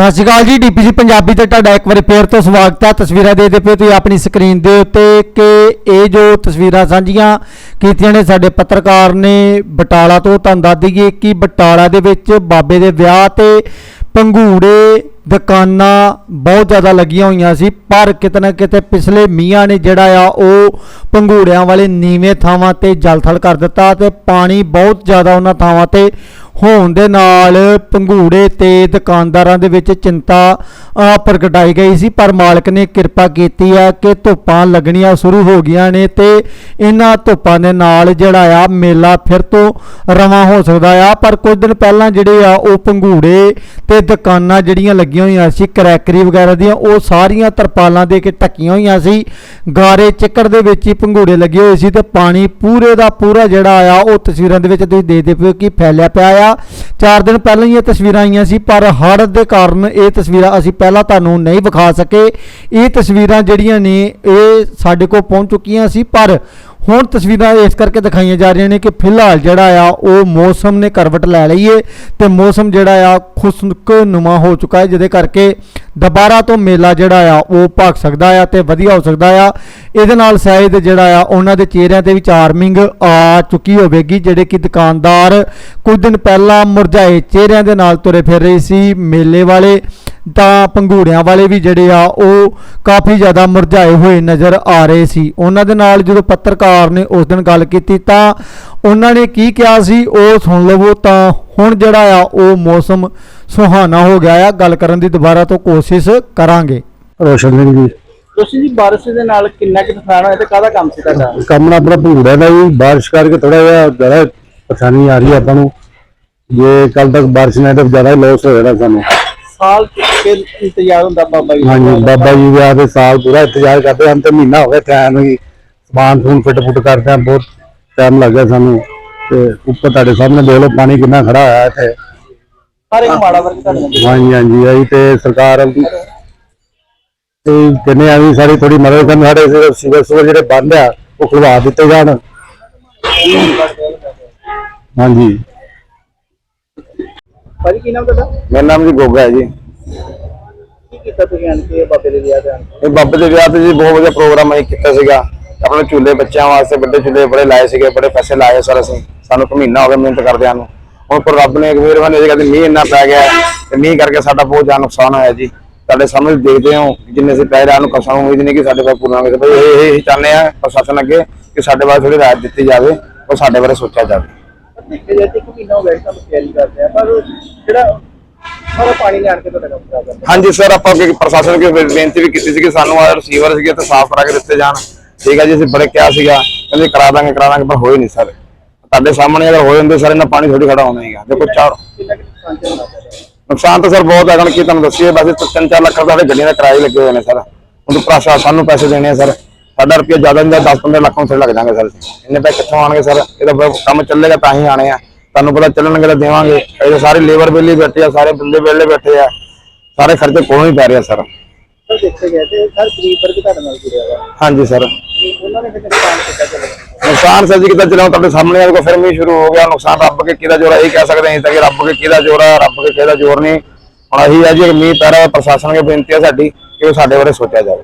ਸਤਿ ਸ਼੍ਰੀ ਅਕਾਲ ਜੀ ਡੀਪੀਸੀ ਪੰਜਾਬੀ ਤੇ ਤੁਹਾਡਾ ਇੱਕ ਵਾਰੀ ਫੇਰ ਤੋਂ ਸਵਾਗਤ ਹੈ ਤਸਵੀਰਾਂ ਦੇਖਦੇ ਪਏ ਤੁਸੀਂ ਆਪਣੀ ਸਕਰੀਨ ਦੇ ਉੱਤੇ ਕਿ ਇਹ ਜੋ ਤਸਵੀਰਾਂ ਸਾਂਝੀਆਂ ਕੀਤੀਆਂ ਨੇ ਸਾਡੇ ਪੱਤਰਕਾਰ ਨੇ ਬਟਾਲਾ ਤੋਂ, ਤੁਹਾਨੂੰ ਦੱਸ ਦਈਏ ਕਿ ਬਟਾਲਾ ਦੇ ਵਿੱਚ ਬਾਬੇ ਦੇ ਵਿਆਹ ਤੇ ਪੰਘੂੜੇ ਦੁਕਾਨਾਂ ਬਹੁਤ ਜ਼ਿਆਦਾ ਲੱਗੀਆਂ ਹੋਈਆਂ ਸੀ, ਪਰ ਕਿਤੇ ਨਾ ਕਿਤੇ ਪਿਛਲੇ ਮੀਆਂ ਨੇ ਜਿਹੜਾ ਆ, ਉਹ ਪੰਘੂੜਿਆਂ ਵਾਲੇ ਨੀਵੇਂ ਥਾਵਾਂ ਤੇ ਜਲਥਲ ਕਰ ਦਿੱਤਾ ਤੇ ਪਾਣੀ ਬਹੁਤ ਜ਼ਿਆਦਾ ਉਹਨਾਂ ਥਾਵਾਂ ਤੇ ਹੋਣ ਦੇ ਨਾਲ ਪੰਘੂੜੇ ਤੇ ਦੁਕਾਨਦਾਰਾਂ ਦੇ ਵਿੱਚ ਚਿੰਤਾ ਪ੍ਰਗਟਾਈ ਗਈ ਸੀ, ਪਰ ਮਾਲਕ ਨੇ ਕਿਰਪਾ ਕੀਤੀ ਆ ਕਿ ਧੁੱਪਾਂ ਲੱਗਣੀਆਂ ਸ਼ੁਰੂ ਹੋ ਗਈਆਂ ਨੇ ਤੇ ਇਹਨਾਂ ਧੁੱਪਾਂ ਦੇ ਨਾਲ ਜਿਹੜਾ ਆ ਮੇਲਾ ਫਿਰ ਤੋਂ ਰਵਾਂ ਹੋ ਸਕਦਾ ਆ। ਪਰ ਕੁਝ ਦਿਨ ਪਹਿਲਾਂ ਜਿਹੜੇ ਆ ਉਹ ਪੰਘੂੜੇ ਤੇ ਦੁਕਾਨਾਂ ਜਿਹੜੀਆਂ ਲੱਗੀਆਂ ਹੋਈਆਂ ਸੀ, ਕਰੈਕਰੀ ਵਗੈਰਾ ਦੀਆਂ, ਉਹ ਸਾਰੀਆਂ ਤਰਪਾਲਾਂ ਦੇ ਕੇ ਢੱਕੀਆਂ ਹੋਈਆਂ ਸੀ। ਗਾਰੇ ਚਿੱਕੜ ਦੇ ਵਿੱਚ ਹੀ ਪੰਘੂੜੇ ਲੱਗੇ ਹੋਏ ਸੀ ਤੇ ਪਾਣੀ ਪੂਰੇ ਦਾ ਪੂਰਾ ਜਿਹੜਾ ਆ ਉਹ ਤਸਵੀਰਾਂ ਦੇ ਵਿੱਚ ਤੁਸੀਂ ਦੇਖਦੇ ਪਏ ਹੋ ਕਿ ਫੈਲਿਆ ਪਿਆ ਆ ਚਾਰ ਦਿਨ ਪਹਿਲਾਂ ਹੀ ਇਹ ਤਸਵੀਰਾਂ ਆਈਆਂ ਸੀ, ਪਰ ਹੜ੍ਹ ਦੇ ਕਾਰਨ ਇਹ ਤਸਵੀਰਾਂ ਅਸੀਂ ਪਹਿਲਾਂ ਤੁਹਾਨੂੰ ਨਹੀਂ ਵਿਖਾ ਸਕੇ। ਇਹ ਤਸਵੀਰਾਂ ਜਿਹੜੀਆਂ ਨੇ, ਇਹ ਸਾਡੇ ਕੋਲ ਪਹੁੰਚ ਚੁੱਕੀਆਂ ਸੀ, ਪਰ ਹੁਣ ਤਸਵੀਰਾਂ ਇਸ ਕਰਕੇ ਦਿਖਾਈਆਂ ਜਾ ਰਹੀਆਂ ਨੇ ਕਿ ਫਿਲਹਾਲ ਜਿਹੜਾ ਆ, ਉਹ ਮੌਸਮ ਨੇ ਕਰਵਟ ਲੈ ਲਈ ਏ ਤੇ ਮੌਸਮ ਜਿਹੜਾ ਆ ਖੁਸ਼ਨੁਮਾ ਹੋ ਚੁੱਕਾ ਹੈ, ਜਿਹਦੇ ਕਰਕੇ ਦੁਬਾਰਾ ਤੋਂ ਮੇਲਾ ਜਿਹੜਾ ਆ, ਉਹ ਭਗ ਸਕਦਾ ਆ ਤੇ ਵਧੀਆ ਹੋ ਸਕਦਾ ਆ। ਇਹਦੇ ਨਾਲ ਸ਼ਾਇਦ ਜਿਹੜਾ ਆ, ਉਹਨਾਂ ਦੇ ਚਿਹਰਿਆਂ ਤੇ ਵੀ ਚਾਰਮਿੰਗ ਆ ਚੁੱਕੀ ਹੋਵੇਗੀ, ਜਿਹੜੇ ਕਿ ਦੁਕਾਨਦਾਰ ਕੁਝ ਦਿਨ ਪਹਿਲਾਂ ਮੁਰਝਾਏ ਚਿਹਰਿਆਂ ਦੇ ਨਾਲ ਤੁਰੇ ਫਿਰ ਰਹੇ ਸੀ ਮੇਲੇ ਵਾਲੇ। ਤਾਂ ਪੰਘੂੜਿਆਂ ਵਾਲੇ ਵੀ ਜਿਹੜੇ ਆ ਉਹ ਕਾਫੀ ਜ਼ਿਆਦਾ ਮੁਰਝਾਏ ਹੋਏ ਨਜ਼ਰ ਆ ਰਹੇ ਸੀ। ਉਹਨਾਂ ਦੇ ਨਾਲ ਜਦੋਂ ਪੱਤਰਕਾਰ ਨੇ ਉਸ ਦਿਨ ਗੱਲ ਕੀਤੀ ਤਾਂ ਉਹਨਾਂ ਨੇ ਕੀ ਕਿਹਾ ਸੀ ਉਹ ਸੁਣ ਲਵੋ ਤਾਂ ਹੁਣ ਜਿਹੜਾ ਆ ਉਹ ਮੌਸਮ ਸੁਹਾਣਾ ਹੋ ਗਿਆ ਆ। ਗੱਲ ਕਰਨ ਦੀ ਦੁਬਾਰਾ ਤੋਂ ਕੋਸ਼ਿਸ਼ ਕਰਾਂਗੇ। ਰੋਸ਼ਨ ਸਿੰਘ ਜੀ। ਤੁਸੀਂ ਜੀ ਬਾਰਿਸ਼ ਦੇ ਨਾਲ ਕਿੰਨਾ ਕੁ ਨੁਕਸਾਨ ਹੋਇਆ ਤੇ ਕਾਹਦਾ ਕੰਮ ਸੀ ਤੁਹਾਡਾ? ਕੰਮ ਨਾ ਆਪਣਾ ਭੂੜਾ ਦਾ ਜੀ। ਬਾਰਿਸ਼ ਕਰਕੇ ਥੋੜਾ ਜਿਹਾ ਜ਼ਿਆਦਾ ਪਰੇਸ਼ਾਨੀ ਆ ਰਹੀ ਆਪਾਂ ਨੂੰ। ਜੇ ਕੱਲ ਤੱਕ ਬਾਰਿਸ਼ ਨਹੀਂ ਤਾਂ ਜ਼ਿਆਦਾ ਲੋਸ ਹੋ ਜਾਣਾ ਸਾਨੂੰ। ਸਾਲ ਕੇ ਇੰਤਜ਼ਾਰ ਹੁੰਦਾ ਬਾਬਾ ਜੀ ਦਾ। ਹਾਂਜੀ ਬਾਬਾ ਜੀ ਵਿਆਹ ਦੇ ਸਾਲ ਪੂਰਾ ਇੰਤਜ਼ਾਰ ਕਰਦੇ ਹਾਂ ਤੇ ਮਹੀਨਾ ਹੋ ਗਿਆ ਟਾਈਮ ਹੀ ਸਮਾਨ ਸਮੂਨ ਫਿੱਟ ਫੁੱਟ ਕਰਦੇ ਹਾਂ ਬਹੁਤ ਟਾਈਮ ਲੱਗ ਗਿਆ ਸਾਨੂੰ। ਤੇ ਉੱਪਰ ਤੁਹਾਡੇ ਸਾਹਮਣੇ ਦੇਖ ਲਓ ਪਾਣੀ ਕਿੰਨਾ ਖੜਾ ਹੋਇਆ ਇੱਥੇ। ਹਰ ਇੱਕ ਮਾੜਾ ਵਰਗ ਤੁਹਾਡੇ ਨਾਲ ਹਾਂਜੀ ਹਾਂਜੀ ਆਈ ਤੇ ਸਰਕਾਰ ਦੀ ਤੇ ਕਹਿੰਦੇ ਆ ਵੀ ਸਾਡੀ ਥੋੜੀ ਮਦਦ ਕਰਨ ਸਾਡੇ ਸਿਵਰ ਸਿਵਰ ਜਿਹੜੇ ਬੰਦ ਆ ਉਹ ਖੁਲਵਾ ਦਿੱਤੇ ਜਾਣ। ਹਾਂਜੀ। ਭਾਜੀ ਕੀ ਨਾਮ ਤੁਹਾਡਾ? ਮੇਰਾ ਨਾਮ ਜੀ ਗੋਗਾ ਹੈ ਜੀ। ਕੀ ਕੀਤਾ ਤੁਸੀਂ ਆਣ ਕੇ ਬਾਬੇ ਦੇ ਵਿਆਹ ਤੇ ਆਣ ਕੇ ਇਹ ਬਾਬੇ ਦੇ ਵਿਆਹ ਤੇ ਜੀ ਬਹੁਤ ਵਧੀਆ ਪ੍ਰੋਗਰਾਮ ਅਸੀਂ ਕੀਤਾ ਸੀਗਾ। ਆਪਣੇ ਝੂਲੇ ਬੱਚਿਆਂ ਵਾਸਤੇ ਵੱਡੇ ਝੂਲੇ ਬੜੇ ਲਾਏ ਸੀਗੇ ਬੜੇ ਪੈਸੇ ਲਾਏ ਸਰ ਅਸੀਂ। ਸਾਨੂੰ ਇੱਕ ਮਹੀਨਾ ਹੋ ਗਿਆ ਮਿਹਨਤ ਕਰਦਿਆਂ ਨੂੰ। ਹੁਣ ਪਰ ਰੱਬ ਨੇ ਇੱਕ ਮਿਹਰਬਾਨੀ ਇਹ ਕਹਿੰਦੇ ਮੀਂਹ ਇੰਨਾ ਪੈ ਗਿਆ ਤੇ ਮੀਂਹ ਕਰਕੇ ਸਾਡਾ ਬਹੁਤ ਜ਼ਿਆਦਾ ਨੁਕਸਾਨ ਹੋਇਆ ਜੀ। ਤੁਹਾਡੇ ਸਾਹਮਣੇ ਦੇਖਦੇ ਹੋ ਜਿੰਨੇ ਪੈਸੇ ਲਾਏ ਨੂੰ ਕਸਾਂ ਉਮੀਦ ਨਹੀਂ ਕਿ ਸਾਡੇ ਕੋਲ ਪੂਰਾ ਹੋਵੇ ਬਈ ਇਹ ਇਹ ਚਾਹੁੰਦੇ ਆ ਪ੍ਰਸ਼ਾਸਨ ਅੱਗੇ ਕਿ ਸਾਡੇ ਬਾਰੇ ਥੋੜੀ ਰਾਇਤ ਦਿੱਤੀ ਜਾਵੇ ਔਰ ਸਾਡੇ ਬਾਰੇ ਸੋਚਿਆ ਜਾਵੇ। ਦੇਖਿਆ ਜਾਏ ਤੇ ਇੱਕ ਮਹੀਨਾ ਹੋ ਗਿਆ ਸੀ ਤੁਹਾਨੂੰ ਤਿਆਰੀ ਕਰਦੇ ਆ। ਪਰ ਜਿਹੜਾ ਸਾਰਾ ਪਾਣੀ ਕੇ ਤੁਹਾਡਾ ਹਾਂਜੀ ਸਰ ਆਪਾਂ ਅੱਗੇ ਪ੍ਰਸ਼ਾਸਨ ਬੇ- ਬੇਨਤੀ ਵੀ ਕੀਤੀ ਸੀ ਕਿ ਸਾਨੂੰ ਆ ਰਿਸੀਵਰ ਸੀਗੇ ਤੇ ਸਾਫ਼ ਕਰਾ ਕੇ ਦਿੱਤੇ ਜਾਣ। ਠੀਕ ਹੈ ਜੀ ਅਸੀਂ ਬੜੇ ਕਿਹਾ ਸੀਗਾ ਕਹਿੰਦੇ ਕਰਾ ਦਾਂਗੇ ਕਰਾ ਦਾਂਗੇ ਪਰ ਹੋਏ ਨਹੀਂ ਸਰ। ਤੁਹਾਡੇ ਸਾਹਮਣੇ ਅਗਰ ਹੋਏ ਹੁੰਦੇ ਸਰ ਇਹਨਾਂ ਪਾਣੀ ਥੋੜੀ ਖੜਾ ਹੋਣਾ ਹੀਗਾ ਦੇਖੋ ਚਾਰ। ਕੁ ਨੁਕਸਾਨ ਤਾਂ ਸਰ ਬਹੁਤ ਹੈ ਹੁਣ ਕੀ ਤੁਹਾਨੂੰ ਦੱਸੀਏ ਵੈਸੇ ਤਾਂ 3-4 ਲੱਖ ਸਾਡੇ ਗੱਡੀਆਂ ਦੇ ਕਿਰਾਏ ਲੱਗੇ ਹੋਏ ਨੇ ਸਰ। ਹੁਣ ਪ੍ਰਸ਼ਾਸਨ ਨੂੰ ਪੈਸੇ ਦੇਣੇ ਆ ਸਰ। ਸਾਡਾ ਰੁਪਿਆ ਜ਼ਿਆਦਾ ਨਹੀਂ 10-15 ਲੱਖ ਨੂੰ ਲੱਗ ਜਾਣਗੇ ਸਰ। ਇੰਨੇ ਪੈਸੇ ਕਿੱਥੋਂ ਆਣਗੇ ਸਰ? ਇਹਦਾ ਕੰਮ ਚੱਲੇਗਾ ਤਾਂ ਹੀ ਆਣੇ ਆ। ਤੁਹਾਨੂੰ ਪਤਾ ਚੱਲਣਗੇ ਤਾਂ ਦੇਵਾਂਗੇ। ਇਹ ਸਾਰੇ ਲੇਬਰ ਬਿੱਲੀ ਬੈਠੇ ਆ ਸਾਰੇ ਬਿੱਲੇ ਬਿੱਲੇ ਬੈਠੇ ਆ। ਸਾਰੇ ਖਰਚੇ ਕੋਲੋਂ ਹੀ ਪੈ ਰਹੇ ਸਰ। ਦੇਖਿਆ ਤੇ ਤੁਹਾਡੇ ਨਾਲ ਜੁੜਿਆ ਹੋਇਆ। ਹਾਂਜੀ ਸਰ। ਉਹਨਾਂ ਨੇ ਫਿਰ ਨੁਕਸਾਨ ਸਰ ਜੀ ਕਿੱਦਾਂ ਚਲਾਉ ਤੁਹਾਡੇ ਸਾਹਮਣੇ ਆ ਕੋ ਫਿਰ ਵੀ ਸ਼ੁਰੂ ਹੋ ਗਿਆ। ਨੁਕਸਾਨ ਰੱਬ ਕੇ ਕਿਹਦਾ ਜੋਰ ਹੈ ਇਹ ਕਹਿ ਸਕਦੇ ਹਾਂ ਤਾਂ ਕਿ ਰੱਬ ਕੇ ਕਿਹਦਾ ਜੋਰ ਹੈ ਰੱਬ ਕੇ ਕਿਹਦਾ ਜੋਰ ਨਹੀਂ। ਹੁਣ ਅਸੀਂ ਆ ਜੀ ਮੀਂਹ ਪੈ ਰਿਹਾ ਪ੍ਰਸ਼ਾਸਨ ਅੱਗੇ ਬੇਨਤੀ ਹੈ ਸਾਡੀ ਕਿ ਉਹ ਸਾਡੇ ਬਾਰੇ ਸੋਚਿਆ ਜਾਵੇ।